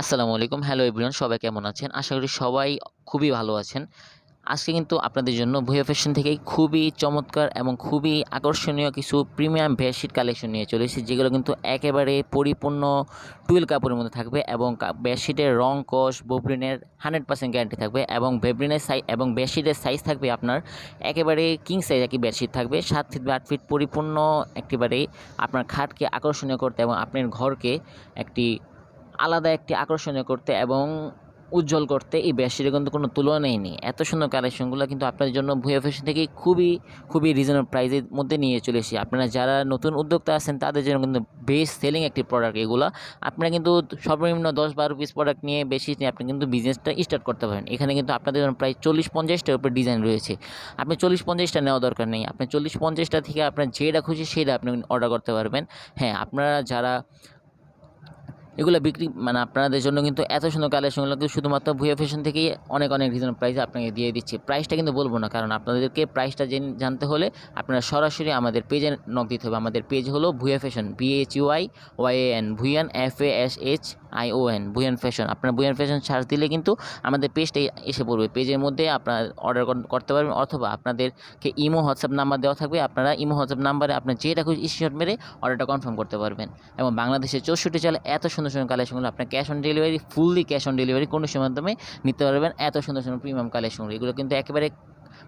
আসসালামু আলাইকুম। Hello everyone সবাই কেমন আছেন? আশা করি সবাই খুবই ভালো আছেন। আজকে কিন্তু আপনাদের জন্য ভুয়া ফ্যাশন থেকে খুবই চমৎকার এবং খুবই আকর্ষণীয় কিছু প্রিমিয়াম বেডশিট কালেকশন নিয়ে চলে এসেছি, যেগুলো কিন্তু একেবারে পরিপূর্ণ টুয়েল কাপড়ের মধ্যে থাকবে এবং বেডশিটের রং, কষ ববরিনের হান্ড্রেড পার্সেন্ট গ্যারান্টি থাকবে এবং বেবরিনের সাইজ এবং বেডশিটের সাইজ থাকবে আপনার একেবারে কিং সাইজ একই বেডশিট থাকবে। সাত ফিট বা আট ফিট পরিপূর্ণ একেবারে আপনার খাটকে আকর্ষণীয় করতে এবং আপনার ঘরকে একটি আলাদা একটি আকর্ষণীয় করতে এবং উজ্জ্বল করতে এই বেডশিটের কিন্তু কোনো তুলনাই নেই। এত সুন্দর কালেকশনগুলো কিন্তু আপনাদের জন্য ভুয়া ফ্যাশন থেকে খুবই খুবই রিজনেবল প্রাইসের মধ্যে নিয়ে চলে এসেছি। আপনারা যারা নতুন উদ্যোক্তা আছেন, তাদের জন্য কিন্তু বেস্ট সেলিং একটি প্রোডাক্ট এগুলো। আপনারা কিন্তু সর্বনিম্ন দশ বারো পিস প্রোডাক্ট নিয়ে বেশি নিয়ে আপনি কিন্তু বিজনেসটা স্টার্ট করতে পারেন। এখানে কিন্তু আপনাদের জন্য প্রায় চল্লিশ পঞ্চাশটার উপরে ডিজাইন রয়েছে। আপনি চল্লিশ পঞ্চাশটা নেওয়া দরকার নেই। আপনি চল্লিশ পঞ্চাশটা থেকে আপনার যেটা খুশি সেটা আপনি অর্ডার করতে পারবেন। হ্যাঁ আপনারা যারা এগুলো বিক্রি মানে আপনাদের জন্য কিন্তু এত সুন্দর কালেকশনগুলো কিন্তু শুধুমাত্র ভুয়া ফ্যাশন থেকেই অনেক অনেক রিজনেবল প্রাইসে আপনাকে দিয়ে দিচ্ছি। প্রাইসটা কিন্তু বলব না, কারণ আপনাদেরকে প্রাইসটা জেন- জানতে হলে আপনারা সরাসরি আমাদের পেজে নক দিতে হবে। আমাদের পেজ হলো Bhuya fashion V H U I Y N Bhuyan F A S H I O N Bhuyan fashion আপনার ভুয়ান ফ্যাশন সার্চ দিলে কিন্তু আমাদের পেজটা এসে পড়বে। পেজের মধ্যে আপনার অর্ডার করতে পারবেন, অথবা আপনাদেরকে ইমো হোয়াটসঅ্যাপ নাম্বার দেওয়া থাকবে। আপনারা ইমো হোয়াটসঅ্যাপ নাম্বারে আপনার যেটা খুশি স্ক্রিনশট মেরে অর্ডারটা কনফার্ম করতে পারবেন। এবং বাংলাদেশের চৌষট্টি চালে এত সুন্দর সুন্দর সুন্দর কালেকশনগুলো আপনার cash on delivery fully cash on delivery কোনো সময়ের মাধ্যমে নিতে পারবেন এত সুন্দর সুন্দর প্রিমিয়াম কালেকশনগুলো এগুলো কিন্তু একেবারে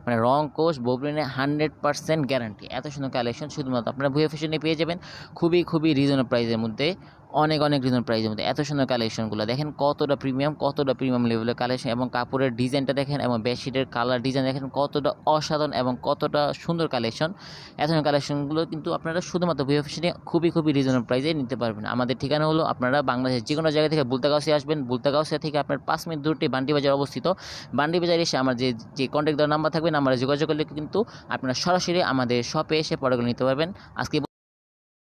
মানে রং কোস বোপ্রিনে হান্ড্রেড পার্সেন্ট গ্যারান্টি এত সুন্দর কালেকশন শুধুমাত্র আপনারা ভুয়ে ফ্যাশনে পেয়ে যাবেন। খুবই খুবই রিজনেবল প্রাইসের মধ্যে অনেক অনেক রিজনেবল প্রাইজের মধ্যে। এত সুন্দর কালেকশনগুলো দেখেন কতটা প্রিমিয়াম কতটা প্রিমিয়াম লেভেলের কালেকশন এবং কাপড়ের ডিজাইনটা দেখেন এবং বেডশিটের কালার ডিজাইন দেখেন কতটা অসাধারণ এবং কতটা সুন্দর কালেকশন এত কালেকশনগুলো কিন্তু আপনারা শুধুমাত্র ভুয়া ফ্যাশনে খুবই খুবই রিজনেবল প্রাইজে নিতে পারবেন। আমাদের ঠিকানা হলো আপনারা বাংলাদেশের যে কোনো জায়গা থেকে বুলতাগাউসে আসবেন। বুলতাগাউসিয়া থেকে আপনার পাঁচ মিনিট দূরটি বান্ডি বাজার অবস্থিত। বান্ডি বাজারে এসে আমার যে যে কন্ট্যাক্ট দেওয়ার নাম্বার থাকবে নাম্বারে যোগাযোগ করলে কিন্তু আপনারা সরাসরি আমাদের শপে এসে প্রোডাক্টগুলো নিতে পারবেন। আজকে